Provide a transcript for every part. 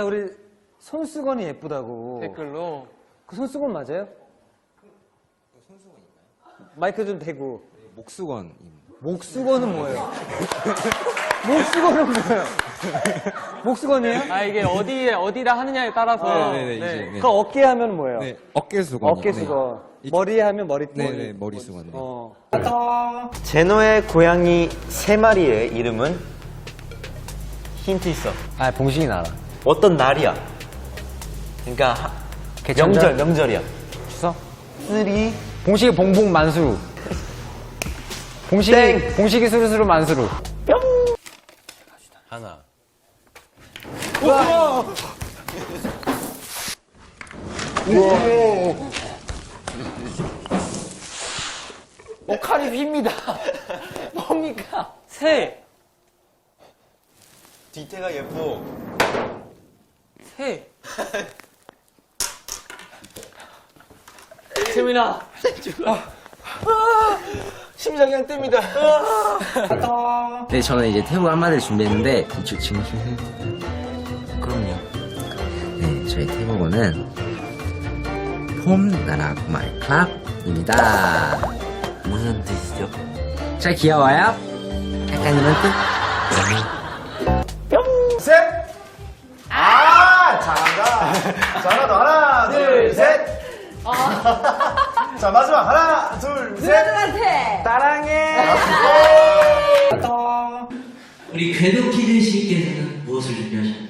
자, 우리 손수건이 예쁘다고. 댓글로 그 손수건 맞아요? 마이크 좀 대고. 목수건입니다. 목수건은 뭐예요? 목수건은 뭐예요? 목수건이에요? 아 이게 어디에 어디다 하느냐에 따라서 네, 네, 네, 이제, 네. 그 어깨 하면 뭐예요? 네, 어깨 수건. 어깨 수건. 머리에 하면 머리띠. 네, 네, 머리 수건. 네. 어. 제노의 고양이 세 마리의 이름은 힌트 있어. 아, 봉식이 알아. 어떤 날이야? 그러니까 하- 명절 명절이야. 추석? 쓰리 봉식이 봉봉 만수루. 봉식이, 땡. 봉식이 수루수루 만수루. 하나. 어, 칼이 휩니다. 뭡니까? 새, 뒤태가 예뻐. 새. 재민아. 심장이 안 뜹니다. 네, 저는 이제 태국 한마디를 준비했는데, 지- 지금 주세요. 그럼요. 네, 저희 태국어는 폼 나라 마이 클럽입니다. 무슨 뜻이죠? 자, 귀여워요? 약간이면 뜻? 자, 하나 더. 하나, 둘, 셋. 자, 마지막. 하나, 둘, 셋. 따랑해. 우리 궤도 키즈 씨께서는 무엇을 준비하셨나요?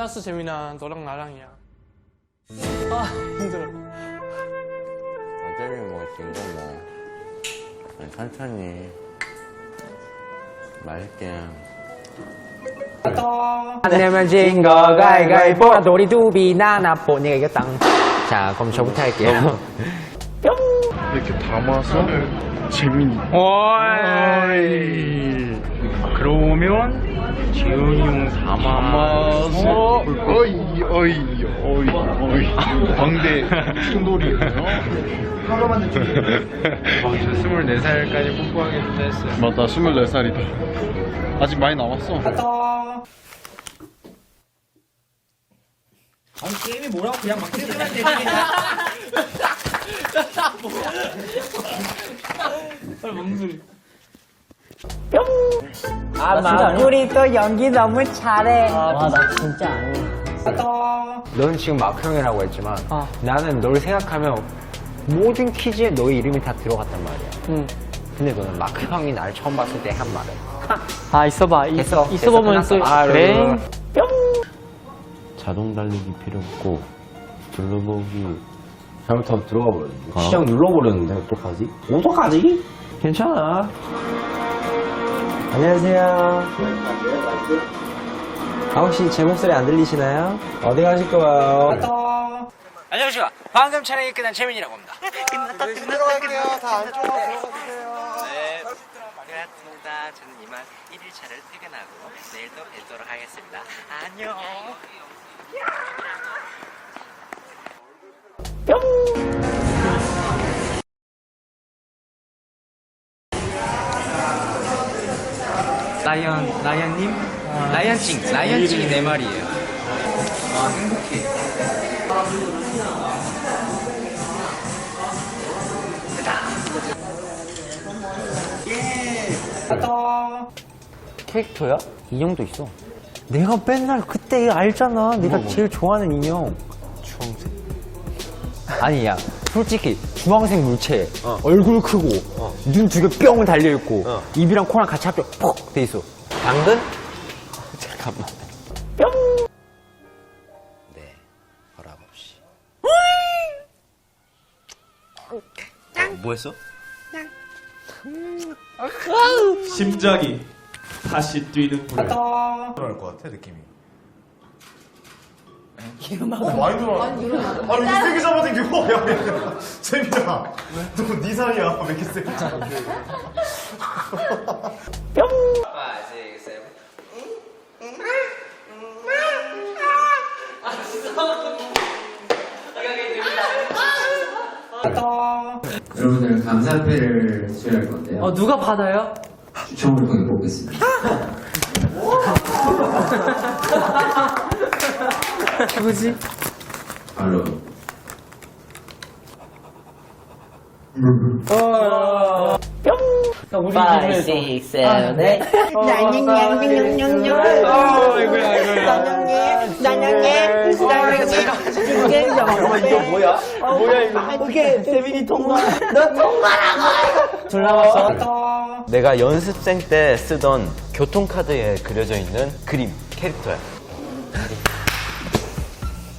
끝났어 재민아. 너랑 나랑이야. 아 힘들어. 어차피 뭐 진짜 뭐 천천히 맛있게 안 내면 진 거 가위가위보 놀이두비 나나보 내가 이겼다 자 그럼 저부터 할게요 이렇게 담아서 재민이. 어이. 그러면 지훈이 형 담아서 어이, 어이, 어이, 어이. 광대 충돌이. 하루만 느낌. 저 24살까지 뽀뽀하겠다 했어요. 맞다, 24살이다. 아직 많이 남았어. 아 마무리 또 연기 너무 잘해. 와 나 진짜 아니야. 넌 지금 마크 형이라고 했지만 나는 널 생각하면 모든 퀴즈에 너의 이름이 다 들어갔단 말이야. 응. 근데 너는 마크 형이 날 처음 봤을 때 한 말은 아 있어봐. 이- 됐어. 있어보면 됐어, 또 끝났어. 아, 그래. 그래. 자동 달리기 필요 없고 둘러보기. 잘못하면 들어가 버렸는데 시작 눌러버렸는데, 어떡하지? 어떡하지? 괜찮아 안녕하세요 아 혹시 제 목소리 안 들리시나요? 어디 가실 거예요? 안녕하세요. 방금 촬영이 끝난 재민이라고 합니다. 들어갈게요. 다 안쪽으로 들어가주세요. 네. 반갑습니다. 저는 이만 1일차를 퇴근하고 내일 또 뵙도록 하겠습니다. 안녕. 라이언, 라이언님? 라이언찡, 라이언찡이 네 마리예요. 아, 행복해. 캐릭터야? 인형도 있어. 내가 맨날 그때 알잖아. 내가 제일 좋아하는 인형. 주황색? 아니야. 솔직히 주황색 물체, 얼굴 크고, 눈두 개 뿅 달려 있고, 입이랑 코랑 같이 합쳐 퍽 돼 있어. 당근? 잠깐만. 네. 허락 없이. 뭐 했어? 심장이 다시 뛰는 분. 들어갈 것 같아, 느낌이. 어, 많이 들어. 아니, 이렇게 세게 잡아당기고. 야, 야, 야. 재민아. 너네 살이야. 왜 이렇게 세게 잡아당겨. Five, six, seven. 여러분들 감사패를 수여할 건데요. 어, 누가 받아요? 추첨을 통해 뽑겠습니다. 누구지? 바로. Five, six, seven, eight. 내가 연습생 때 쓰던 교통카드에 그려져 있는 그림, 캐릭터야.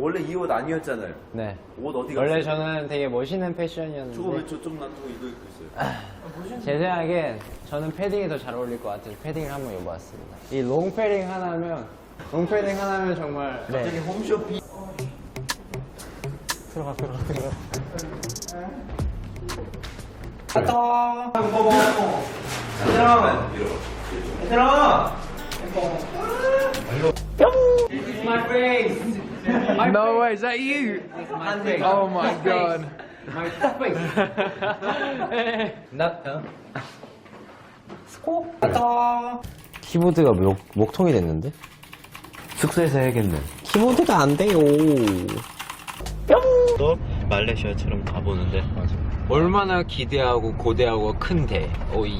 원래 이 옷 아니었잖아요. 네. 옷 어디 원래 저는 되게 멋있는 패션이었는데 저거 왜 저쪽 놔두고 이거 입고 있어요? 제 생각엔 저는 패딩이 더 잘 어울릴 것 같아서 패딩을 한번 입어봤습니다. 이 롱 패딩 하나면 롱 패딩 하나면 정말 네. 갑자기 홈쇼핑. 들어가 들어가 들어가. No way, is that you? Oh my god. 키보드가 목, 목통이 됐는데? 숙소에서 해야겠네. 키보드가 안 돼요. 또 말레이시아처럼 가보는데 얼마나 기대하고 고대하고 큰 대. 오이.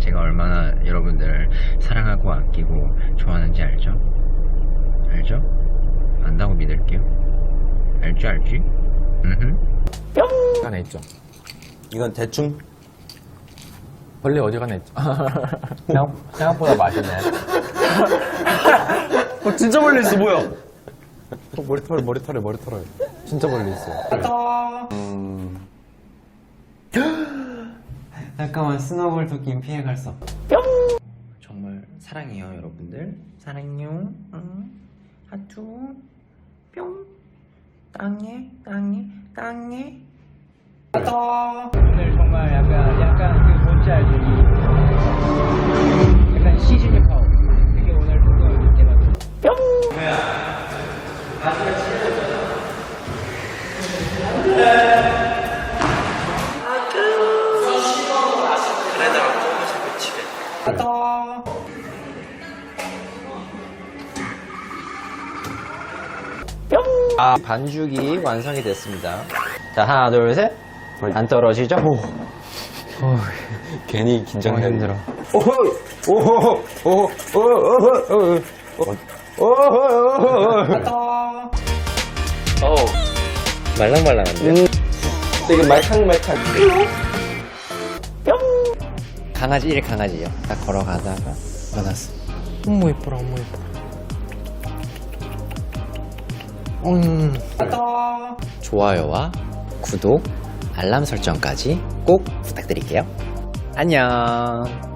제가 얼마나 여러분들 사랑하고 아끼고 좋아하는지 알죠? 알죠? 안다고 믿을게요. 알죠, 알지? 음. 안에 있죠. 이건 대충 벌레 어디 가나 있죠. 생각, 생각보다 맛있네. 어, 진짜 멀리 있어, 뭐야? 어, 머리 털어, 머리 털어, 머리 털어. 진짜 멀리 있어요. 잠깐만 스노볼 토끼 피해갈 수 없다. 정말 사랑해요, 여러분들. 사랑해요. 응. 하트. 뿅. 땅에, 땅에, 땅에. 오늘 정말 약간 약간 그 뭔지 알지? 약간 시즈니 파워. 그게 오늘 조금 대박. 자꾸 집에. 아 반죽이 완성이 됐습니다. 자 하나 둘 셋. 안 떨어지죠? 괜히 긴장되는. 힘들어. 오호 오호 오호 오호 오호 오호 말랑말랑한데? 되게 말캉말캉. 강아지 일 강아지요. 딱 걸어가다가 만났어. 어머 예뻐라, 어머 예뻐. 좋아요와 구독, 알람 설정까지 꼭 부탁드릴게요. 안녕.